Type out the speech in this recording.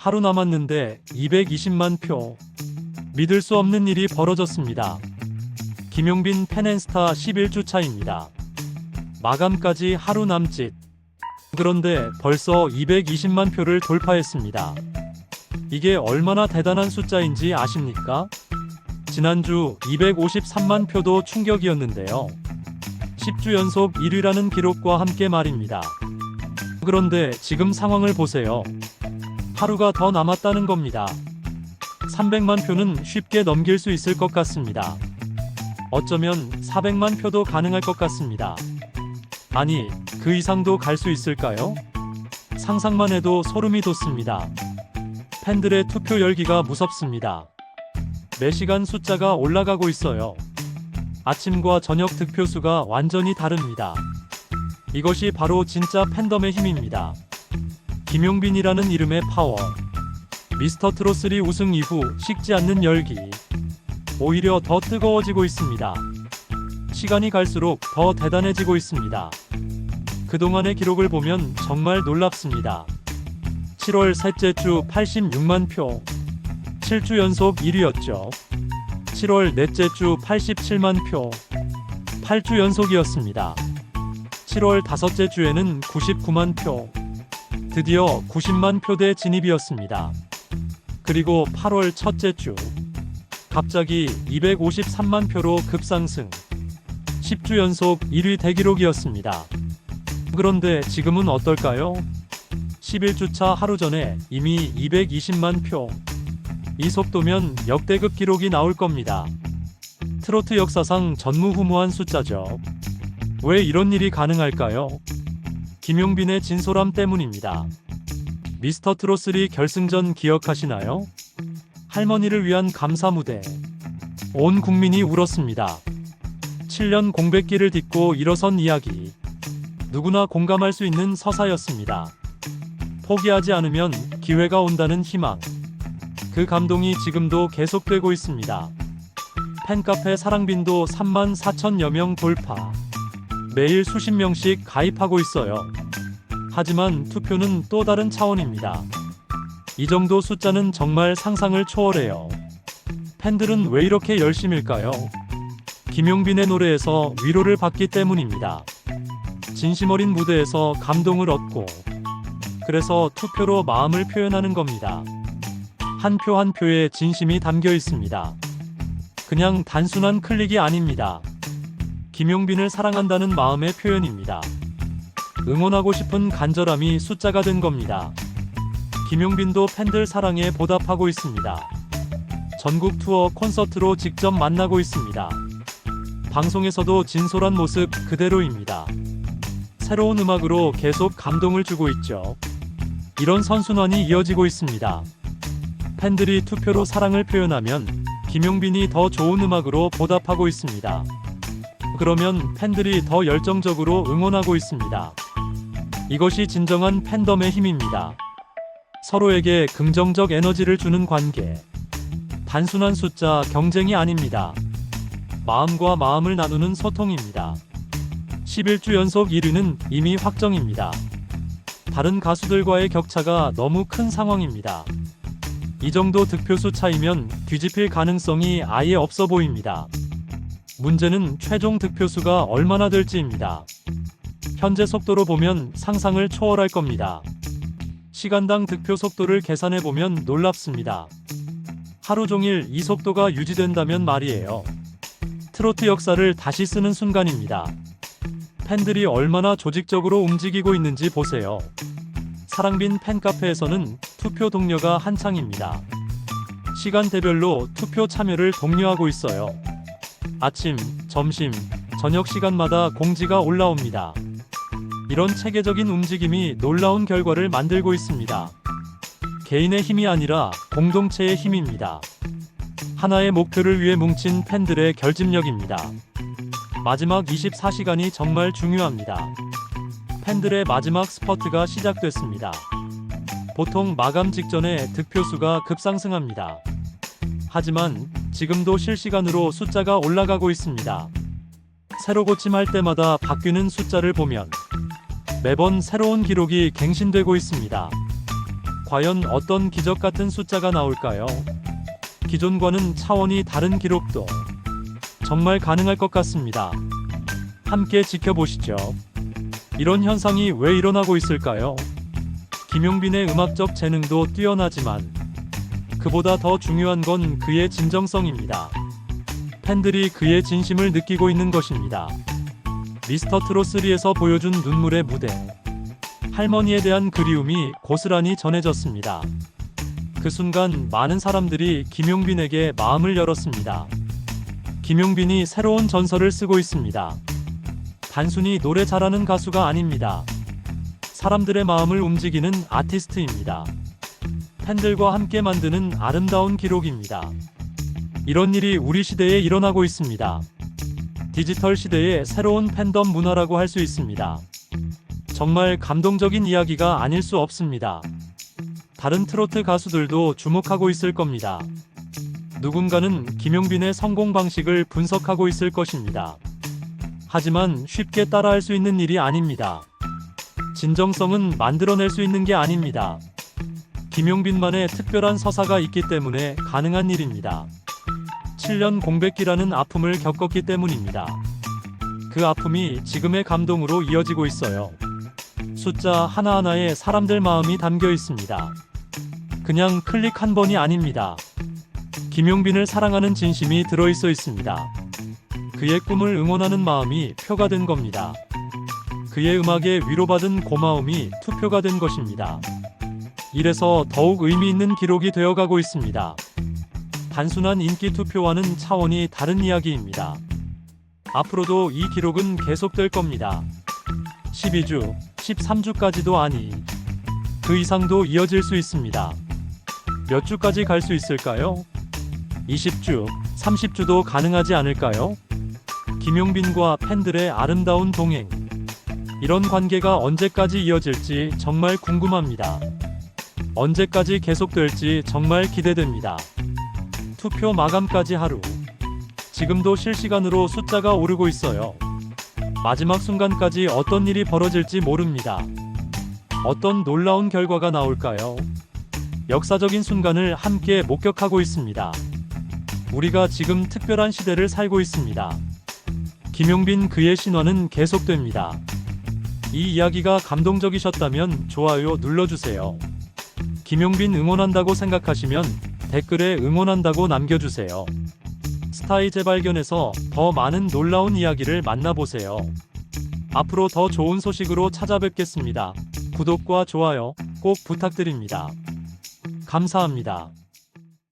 하루 남았는데 220만 표. 믿을 수 없는 일이 벌어졌습니다. 김용빈 펜앤스타 11주 차입니다. 마감까지 하루 남짓. 그런데 벌써 220만 표를 돌파했습니다. 이게 얼마나 대단한 숫자인지 아십니까? 지난주 253만 표도 충격이었는데요. 10주 연속 1위라는 기록과 함께 말입니다. 그런데 지금 상황을 보세요. 하루가 더 남았다는 겁니다. 300만 표는 쉽게 넘길 수 있을 것 같습니다. 어쩌면 400만 표도 가능할 것 같습니다. 아니, 그 이상도 갈 수 있을까요? 상상만 해도 소름이 돋습니다. 팬들의 투표 열기가 무섭습니다. 매 시간 숫자가 올라가고 있어요. 아침과 저녁 득표수가 완전히 다릅니다. 이것이 바로 진짜 팬덤의 힘입니다. 김용빈이라는 이름의 파워. 미스터 트롯3 우승 이후 식지 않는 열기. 오히려 더 뜨거워지고 있습니다. 시간이 갈수록 더 대단해지고 있습니다. 그동안의 기록을 보면 정말 놀랍습니다. 7월 셋째 주 86만 표. 7주 연속 1위였죠. 7월 넷째 주 87만 표. 8주 연속이었습니다. 7월 다섯째 주에는 99만 표. 드디어 90만 표대 진입이었습니다. 그리고 8월 첫째 주. 갑자기 253만 표로 급상승. 10주 연속 1위 대기록이었습니다. 그런데 지금은 어떨까요? 11주차 하루 전에 이미 220만 표. 이 속도면 역대급 기록이 나올 겁니다. 트로트 역사상 전무후무한 숫자죠. 왜 이런 일이 가능할까요? 김용빈의 진솔함 때문입니다. 미스터 트롯3 결승전 기억하시나요? 할머니를 위한 감사 무대. 온 국민이 울었습니다. 7년 공백기를 딛고 일어선 이야기. 누구나 공감할 수 있는 서사였습니다. 포기하지 않으면 기회가 온다는 희망. 그 감동이 지금도 계속되고 있습니다. 팬카페 사랑빈도 3만 4천여 명 돌파. 매일 수십 명씩 가입하고 있어요. 하지만 투표는 또 다른 차원입니다. 이 정도 숫자는 정말 상상을 초월해요. 팬들은 왜 이렇게 열심일까요? 김용빈의 노래에서 위로를 받기 때문입니다. 진심 어린 무대에서 감동을 얻고, 그래서 투표로 마음을 표현하는 겁니다. 한 표한 표에 진심이 담겨 있습니다. 그냥 단순한 클릭이 아닙니다. 김용빈을 사랑한다는 마음의 표현입니다. 응원하고 싶은 간절함이 숫자가 된 겁니다. 김용빈도 팬들 사랑에 보답하고 있습니다. 전국 투어 콘서트로 직접 만나고 있습니다. 방송에서도 진솔한 모습 그대로입니다. 새로운 음악으로 계속 감동을 주고 있죠. 이런 선순환이 이어지고 있습니다. 팬들이 투표로 사랑을 표현하면 김용빈이 더 좋은 음악으로 보답하고 있습니다. 그러면 팬들이 더 열정적으로 응원하고 있습니다. 이것이 진정한 팬덤의 힘입니다. 서로에게 긍정적 에너지를 주는 관계. 단순한 숫자 경쟁이 아닙니다. 마음과 마음을 나누는 소통입니다. 11주 연속 1위는 이미 확정입니다. 다른 가수들과의 격차가 너무 큰 상황입니다. 이 정도 득표수 차이면 뒤집힐 가능성이 아예 없어 보입니다. 문제는 최종 득표수가 얼마나 될지입니다. 현재 속도로 보면 상상을 초월할 겁니다. 시간당 득표 속도를 계산해 보면 놀랍습니다. 하루 종일 이 속도가 유지된다면 말이에요. 트로트 역사를 다시 쓰는 순간입니다. 팬들이 얼마나 조직적으로 움직이고 있는지 보세요. 사랑빈 팬카페에서는 투표 동료가 한창입니다. 시간대별로 투표 참여를 독려하고 있어요. 아침, 점심, 저녁 시간마다 공지가 올라옵니다. 이런 체계적인 움직임이 놀라운 결과를 만들고 있습니다. 개인의 힘이 아니라 공동체의 힘입니다. 하나의 목표를 위해 뭉친 팬들의 결집력입니다. 마지막 24시간이 정말 중요합니다. 팬들의 마지막 스퍼트가 시작됐습니다. 보통 마감 직전에 득표수가 급상승합니다. 하지만 지금도 실시간으로 숫자가 올라가고 있습니다. 새로 고침할 때마다 바뀌는 숫자를 보면 매번 새로운 기록이 갱신되고 있습니다. 과연 어떤 기적 같은 숫자가 나올까요? 기존과는 차원이 다른 기록도 정말 가능할 것 같습니다. 함께 지켜보시죠. 이런 현상이 왜 일어나고 있을까요? 김용빈의 음악적 재능도 뛰어나지만 그보다 더 중요한 건 그의 진정성입니다. 팬들이 그의 진심을 느끼고 있는 것입니다. 미스터 트롯 3에서 보여준 눈물의 무대. 할머니에 대한 그리움이 고스란히 전해졌습니다. 그 순간 많은 사람들이 김용빈에게 마음을 열었습니다. 김용빈이 새로운 전설을 쓰고 있습니다. 단순히 노래 잘하는 가수가 아닙니다. 사람들의 마음을 움직이는 아티스트입니다. 팬들과 함께 만드는 아름다운 기록입니다. 이런 일이 우리 시대에 일어나고 있습니다. 디지털 시대의 새로운 팬덤 문화라고 할 수 있습니다. 정말 감동적인 이야기가 아닐 수 없습니다. 다른 트로트 가수들도 주목하고 있을 겁니다. 누군가는 김용빈의 성공 방식을 분석하고 있을 것입니다. 하지만 쉽게 따라할 수 있는 일이 아닙니다. 진정성은 만들어낼 수 있는 게 아닙니다. 김용빈만의 특별한 서사가 있기 때문에 가능한 일입니다. 7년 공백기라는 아픔을 겪었기 때문입니다. 그 아픔이 지금의 감동으로 이어지고 있어요. 숫자 하나하나에 사람들 마음이 담겨 있습니다. 그냥 클릭 한 번이 아닙니다. 김용빈을 사랑하는 진심이 들어있어 있습니다. 그의 꿈을 응원하는 마음이 표가 된 겁니다. 그의 음악에 위로받은 고마움이 투표가 된 것입니다. 이래서 더욱 의미 있는 기록이 되어가고 있습니다. 단순한 인기 투표와는 차원이 다른 이야기입니다. 앞으로도 이 기록은 계속될 겁니다. 12주, 13주까지도 아니, 그 이상도 이어질 수 있습니다. 몇 주까지 갈 수 있을까요? 20주, 30주도 가능하지 않을까요? 김용빈과 팬들의 아름다운 동행. 이런 관계가 언제까지 이어질지 정말 궁금합니다. 언제까지 계속될지 정말 기대됩니다. 투표 마감까지 하루. 지금도 실시간으로 숫자가 오르고 있어요. 마지막 순간까지 어떤 일이 벌어질지 모릅니다. 어떤 놀라운 결과가 나올까요? 역사적인 순간을 함께 목격하고 있습니다. 우리가 지금 특별한 시대를 살고 있습니다. 김용빈 그의 신화는 계속됩니다. 이 이야기가 감동적이셨다면 좋아요 눌러주세요. 김용빈 응원한다고 생각하시면 댓글에 응원한다고 남겨주세요. 스타의 재발견에서 더 많은 놀라운 이야기를 만나보세요. 앞으로 더 좋은 소식으로 찾아뵙겠습니다. 구독과 좋아요 꼭 부탁드립니다. 감사합니다.